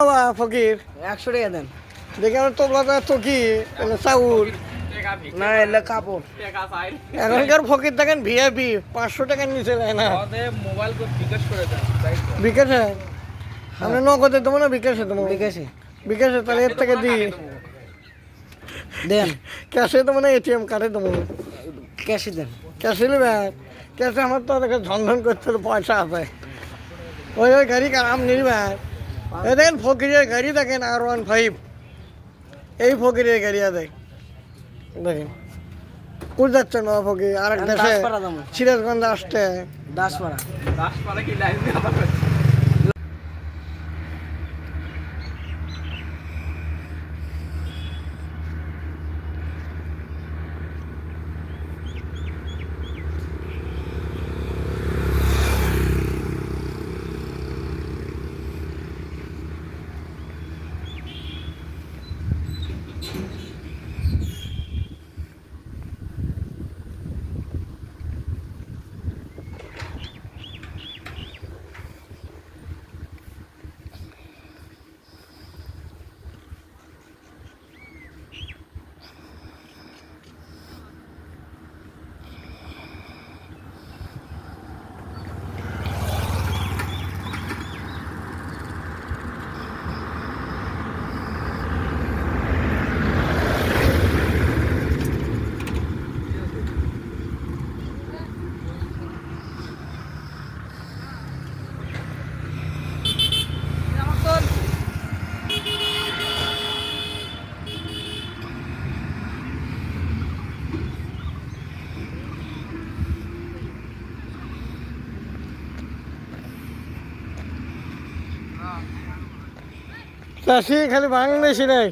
বাবা ফকির। একশো টাকা দেন। দেখে আমার তোবলাটা তো কি? চাউল। না এলে কাপড় এখনকার ফকির দেখেন ভিআইপি পাঁচশো টাকার নিচে দেয় না। মোবাইল বিকাশ করে দেন বিকাশে? আমরা নগদে দেবো না বিকাশে দেবো? বিকাশে। বিকাশে তাহলে এর থেকে দিই দেন। ক্যাশে দেবো না এটিএম কার্ডে দেবো। ক্যাশে দেন। ক্যাশে নেবে? ক্যাশে আমার তো দেখে ঝনঝন করতে পয়সা আছে। ওই ওই গাড়ি কারাম নিবে দেখেন ফকিরের গাড়ি দেখেন আর ওয়ান ফাইভ এই ফকিরের গাড়ি দেখ। দেখেন। কোথায় যাচ্ছে না ফকির? আর এক দেশে সিরাজগঞ্জ আসতে দাসপাড়া। দাসপাড়া কি লাইভ চাষি খালি বাংলাদেশি নাই।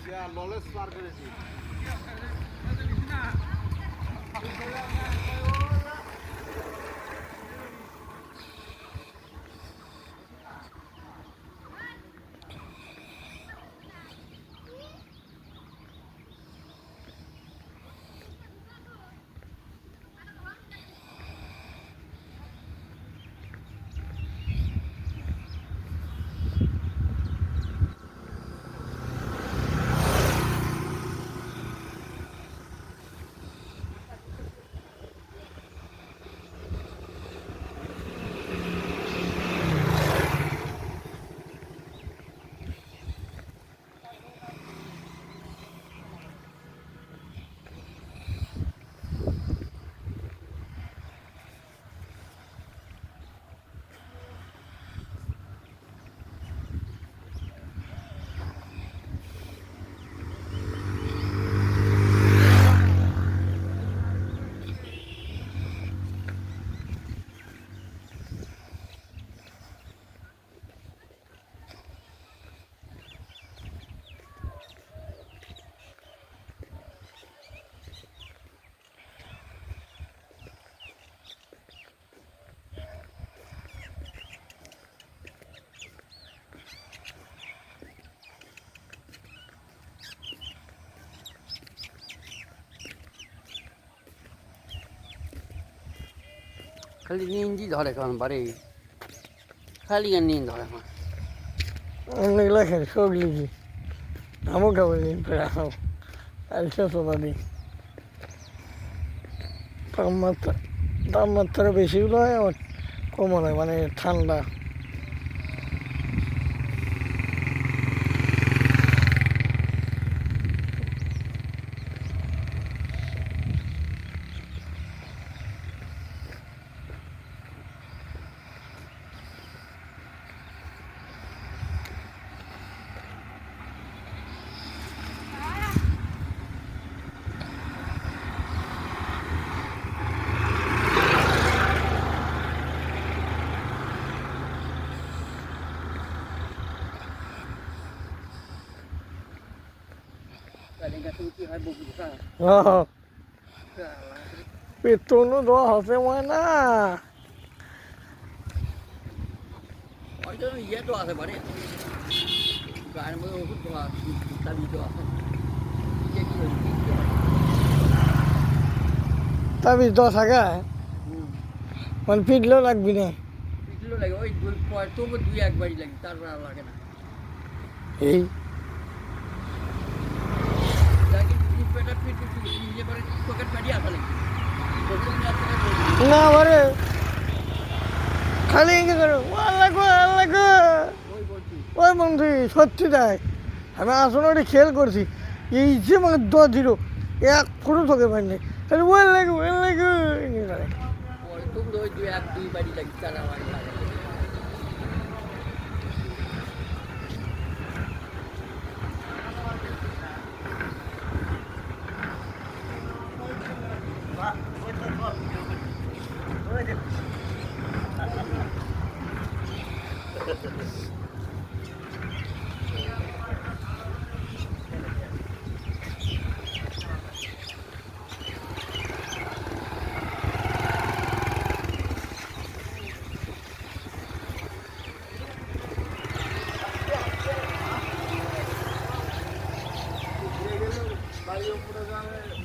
খালি নিন্দি ধরে কারণ বাড়ি খালি আর নিন ধরে আমার অনেক লেখেন শোক লিখি আমও খাবো দিন প্রায় আলসা সোনা দিই তাপমাত্রা তাপমাত্রা বেশি নয় আবার কমও নয় মানে ঠান্ডা পেট্রোলও দেওয়া হতে আছে বাড়ি গায়ের মধ্যে ওষুধ হাজার মানে পিটলেও লাগবি না পিছলেও লাগে ওই তবু দুই একবারই লাগে তারপর আর না এই? না আমারে খালি ইঙ্গে করো। আল্লাহ আল্লাহ ওই বন্ধু, সত্যি তাই। আমি আসলে ওটা খেয়াল করছি। এই যে মানে দশ জিরো, এক ফুটো তোকে পাইনি। খালি ওয়েল লাগে, ওই লাগি।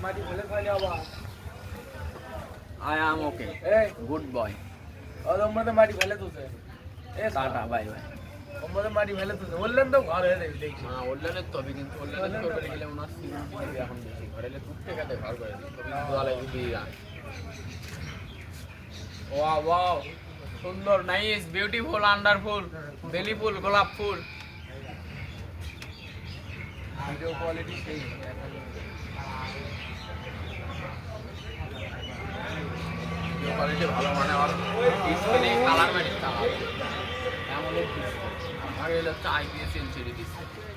চালা বাড়ি লাগে I am okay. এই। Good boy. ও তোমাদের মাটি ফেলে তুলছে এ টাটা বাই বাই তোমাদের মাটি ফেলে তুলছে বললেন তো ঘর হয়ে যাবে দেখছি হ্যাঁ ওল্লানের তবে কিন্তু ওল্লানের করবে গেলে ওনার সিকিউরিটি এখন বেশি ঘরে এলে টুক থেকে ঘর করে দিই। তবে কিন্তু আলাই যদি ওয়া ওয়াও সুন্দর নাইস বিউটিফুল আন্ডারফুল বেলি ফুল গোলাপ ফুল। ভিডিও কোয়ালিটি সেই কোয়ালিটি ভালো মানে আর ডিসপ্লে কালার ম্যাটিং কালার এমন এলো হচ্ছে আইপিএস সেঞ্চুরি ডিসপ্লে